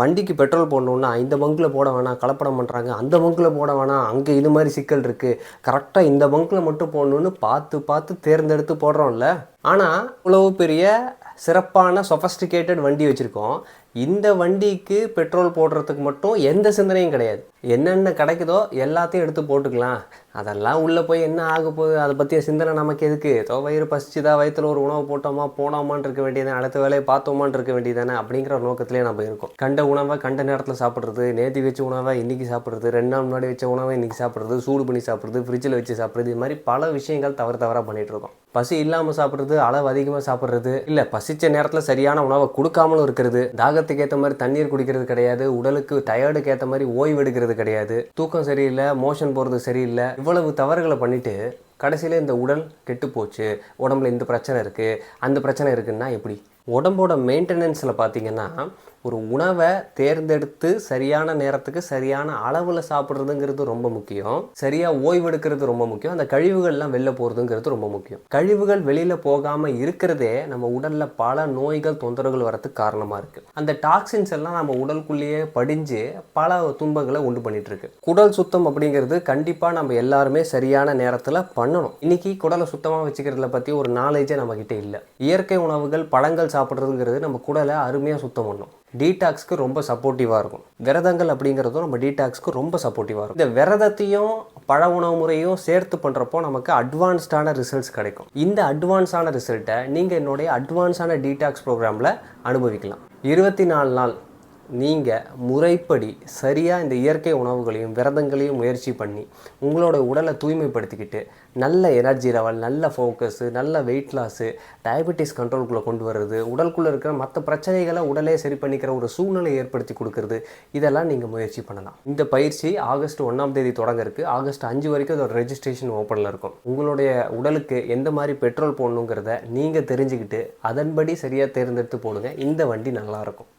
வண்டிக்கு பெட்ரோல் போடணுன்னா இந்த பங்கில் போட வேணாம் கலப்படம் பண்ணுறாங்க அந்த பங்கில் போட வேணாம். அங்கே இது மாதிரி சிக்கல் இருக்குது கரெக்டாக இந்த பங்கில் மட்டும் போடணுன்னு பார்த்து பார்த்து தேர்ந்தெடுத்து போடுறோம்ல. ஆனால் இவ்வளவு பெரிய சிறப்பான சொஃபஸ்டிகேட்டட் வண்டி வச்சுருக்கோம். இந்த வண்டிக்கு பெட்ரோல் போடுறதுக்கு மட்டும் எந்த சிந்தனையும் கிடையாது. என்னென்ன கிடைக்குதோ எல்லாத்தையும் எடுத்து போட்டுக்கலாம். அதெல்லாம் உள்ளே போய் என்ன ஆக போகுது? அதை பற்றிய சிந்தனை நமக்கு எதுக்கு? தோ வயிறு பசிச்சுதா வயிற்றுல ஒரு உணவு போட்டோமா போனோமான்னு இருக்க வேண்டியதானே அடுத்த வேலையை பார்த்தோமான்னு இருக்க வேண்டியதானே அப்படிங்கிற நோக்கத்திலே நம்ம இருக்கோம். கண்ட உணவை கண்ட நேரத்தில் சாப்பிட்றது நேற்று வச்ச உணவை இன்றைக்கி சாப்பிட்றது ரெண்டு நாள் முன்னாடி வச்ச உணவை இன்றைக்கி சாப்பிட்றது சூடு பண்ணி சாப்பிட்றது ஃப்ரிட்ஜில் வச்சு சாப்பிட்றது இது மாதிரி பல விஷயங்கள் தவறு தவறாக பண்ணிகிட்டு இருக்கோம். பசி இல்லாமல் சாப்பிட்றது அளவு அதிகமாக சாப்பிட்றது இல்லை பசிச்ச நேரத்தில் சரியான உணவை கொடுக்காமலும் இருக்கிறது தாகத்துக்கு ஏற்ற மாதிரி தண்ணீர் குடிக்கிறது கிடையாது உடலுக்கு டயர்டுக்கு ஏற்ற மாதிரி ஓய்வு எடுக்கிறது கிடையாது தூக்கம் சரியில்லை மோஷன் போகிறது சரியில்லை இவ்வளவு தவறுகளை பண்ணிட்டு கடைசியில் இந்த உடல் கெட்டு போச்சு உடம்புல இந்த பிரச்சனை இருக்குது அந்த பிரச்சனை இருக்குன்னா எப்படி? உடம்போட மெயின்டெனன்ஸில் பார்த்தீங்கன்னா ஒரு உணவை தேர்ந்தெடுத்து சரியான நேரத்துக்கு சரியான அளவில் சாப்பிட்றதுங்கிறது ரொம்ப முக்கியம். சரியாக ஓய்வெடுக்கிறது ரொம்ப முக்கியம். அந்த கழிவுகள்லாம் வெளில போகிறதுங்கிறது ரொம்ப முக்கியம். கழிவுகள் வெளியில் போகாமல் இருக்கிறதே நம்ம உடலில் பல நோய்கள் தொந்தரவுகள் வரத்துக்கு காரணமாக இருக்குது அந்த டாக்ஸின்ஸ் எல்லாம் நம்ம உடலுக்குள்ளேயே படிஞ்சு பல துன்பங்களை உண்டு பண்ணிகிட்ருக்கு குடல் சுத்தம் அப்படிங்கிறது கண்டிப்பாக நம்ம எல்லாருமே சரியான நேரத்தில் பண்ணணும். இன்னைக்கு குடலை சுத்தமாக வச்சுக்கிறதுல பற்றி ஒரு நாலேஜே நம்மக்கிட்ட இல்லை. இயற்கை உணவுகள் பழங்கள் சாப்பிட்றதுங்கிறது நம்ம குடலை அருமையாக சுத்தம் பண்ணும். டீடாக்ஸ்க்கு ரொம்ப சப்போர்ட்டிவாக இருக்கும். விரதங்கள் அப்படிங்கிறதும் நம்ம டீடாக்ஸ்க்கு ரொம்ப சப்போர்ட்டிவாக இருக்கும். இந்த விரதத்தையும் பழ உணவு முறையும் சேர்த்து பண்ணுறப்போ நமக்கு அட்வான்ஸ்டான ரிசல்ட்ஸ் கிடைக்கும். இந்த அட்வான்ஸான ரிசல்ட்டை நீங்கள் என்னுடைய அட்வான்ஸான டீடாக்ஸ் ப்ரோக்ராமில் அனுபவிக்கலாம். இருபத்தி நாலு நாள் நீங்கள் முறைப்படி சரியாக இந்த இயற்கை உணவுகளையும் விரதங்களையும் முயற்சி பண்ணி உங்களோட உடலை தூய்மைப்படுத்திக்கிட்டு நல்ல எனர்ஜி லெவல் நல்ல ஃபோக்கஸு நல்ல வெயிட் லாஸு டயபெட்டிஸ் கண்ட்ரோலுக்குள்ளே கொண்டு வர்றது உடலுக்குள்ளே இருக்கிற மற்ற பிரச்சனைகளை உடலே சரி பண்ணிக்கிற ஒரு சூழ்நிலை ஏற்படுத்தி கொடுக்கறது இதெல்லாம் நீங்கள் முயற்சி பண்ணலாம். இந்த பயிற்சி ஆகஸ்ட் ஒன்றாம் தேதி தொடங்க இருக்கு. ஆகஸ்ட் அஞ்சு வரைக்கும் அதோட ரெஜிஸ்ட்ரேஷன் ஓப்பனில் இருக்கும். உங்களுடைய உடலுக்கு எந்த மாதிரி பெட்ரோல் போடணுங்கிறத நீங்கள் தெரிஞ்சுக்கிட்டு அதன்படி சரியாக தேர்ந்தெடுத்து போடுங்க. இந்த வண்டி நல்லாயிருக்கும்